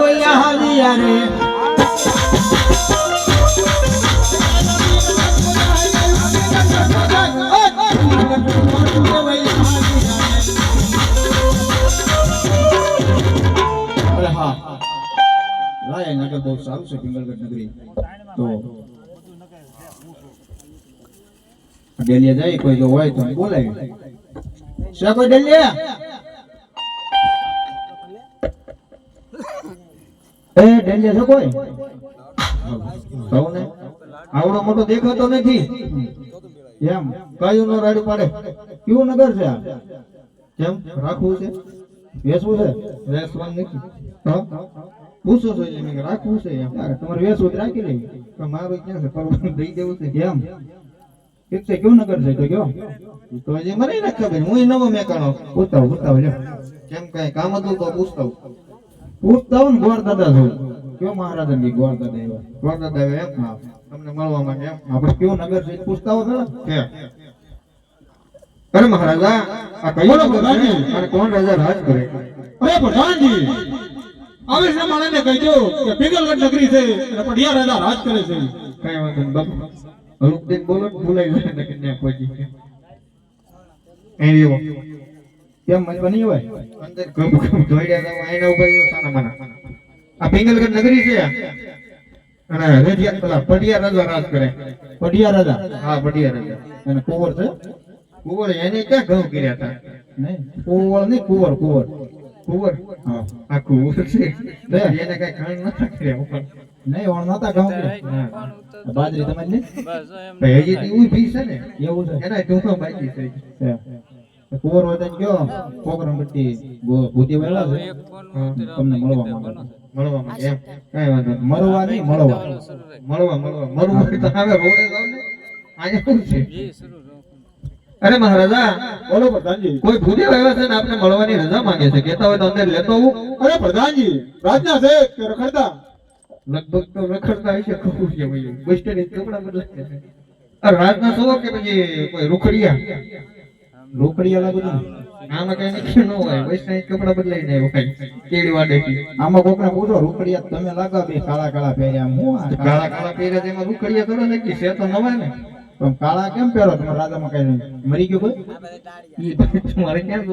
વૈયા હાલિયા રે. લાય નગર બહુ સારું છે પિંગલગઢ નગરી. તો ડેલિયા જાય, કોઈ જો હોય તો બોલાવી. છે કોઈ ડેલિયા આવડો મોટો દેખાતો નથી. એમ, કયું નો રાડું પાડે કેવું નગર છે આ? કેમ? રાખવું છે? વેસવું છે? વેસવાનું નથી. છો રાખવું છે એમ. તમારે વેચવું તો રાખી લઈ પણ મારું ક્યાં છે? પરવાનું દઈ દેવું છે? કેમ એક છે કેવું નગર છે? તો કયો? તો હજી મને નથી ખબર. હું નવો મેકાણો. પૂછતા પૂછતા. કેમ કઈ કામ હતું તો પૂછતા. પૂછતા ને દાદા છું કયો મહારાજની દાદા એવા? ગોળ દાદા એમ હા તમને મળવા માંગે એમ. આપણે કેવું નગર છે પૂછતા હોય કે. અરે મહારાજા આ નગર છે? પ્રધાનજી. અને કોણ રાજા રાજ કરે? અરે પ્રધાનજી આવે છે માણસને કહેજો કે પીગલગઢ નગરી છે અને પઢિયા રાજા રાજ કરે છે. કઈ વાંધો નહીં બાપુ. રૂપદેન બોલો ભૂલાઈ જાય ને કે ન્યા પહોંચી એવો. કેમ મજબા નહીં હોય? અંદર કમ કમ દોડ્યા જાવ આઈના ઉપર સાના માના. આ પિંગલગઢ નગરી છે. અને રજિયા પેલા પડિયા રાજા રાજ કરે. પડિયા રાજા? હા પડિયા રાજા. અને કુંવર છે? કુંવર એને ક્યાં ઘઉં કર્યા હતા? નહીં કુંવર નહીં કુંવર કુંવર. કુંવર? હા. આ કુંવર છે. એને કઈ ખાણ નતા કર્યા નહીં ઓણ નતા ઘઉં કર્યા. બાજરી તમારી ને હજી ઊભી છે ને? એવું છે. એના ટૂંકા બાકી છે. કુંવર તો કયો? પોકરણ બટ્ટી ભૂતી વેલા છે? તમને મળવા માંગે મળવા માંગે કઈ વાંધો મળવા નહીં મળવા. મળવા મળવા. મળવા તો આવે રોડે જાવ ને. શું છે? અરે મહારાજા બોલો પ્રધાનજી. કોઈ ભૂદેવ આવ્યા છે ને આપને મળવાની રજા માંગે છે? કેતા હોય તો અંદર લેતો આવું. અરે પ્રધાનજી રાજના છે કે રખડતા? લગભગ તો રખડતા હશે ખબર છે ભાઈ. બસ સ્ટેન્ડ કપડા બદલાય છે. આ રાતના સો કે પછી કોઈ રૂખડિયા? રૂખડિયા લાગુ આમાં કઈ નક્કી ન હોય. બસ કપડા બદલાઈ જાય ભાઈ કેડી વાડેથી આમાં કોકને પૂછો રૂકડિયા તમે લાગા બે કાળા કાળા પહેર્યા હું કાળા કાળા પહેર્યા છે એમાં રૂખડિયા કરો નક્કી. છે તો નવાય ને. પણ કાળા કેમ પહેરો? તમે રાજામાં કઈ નહીં. મરી ગયો કોઈ?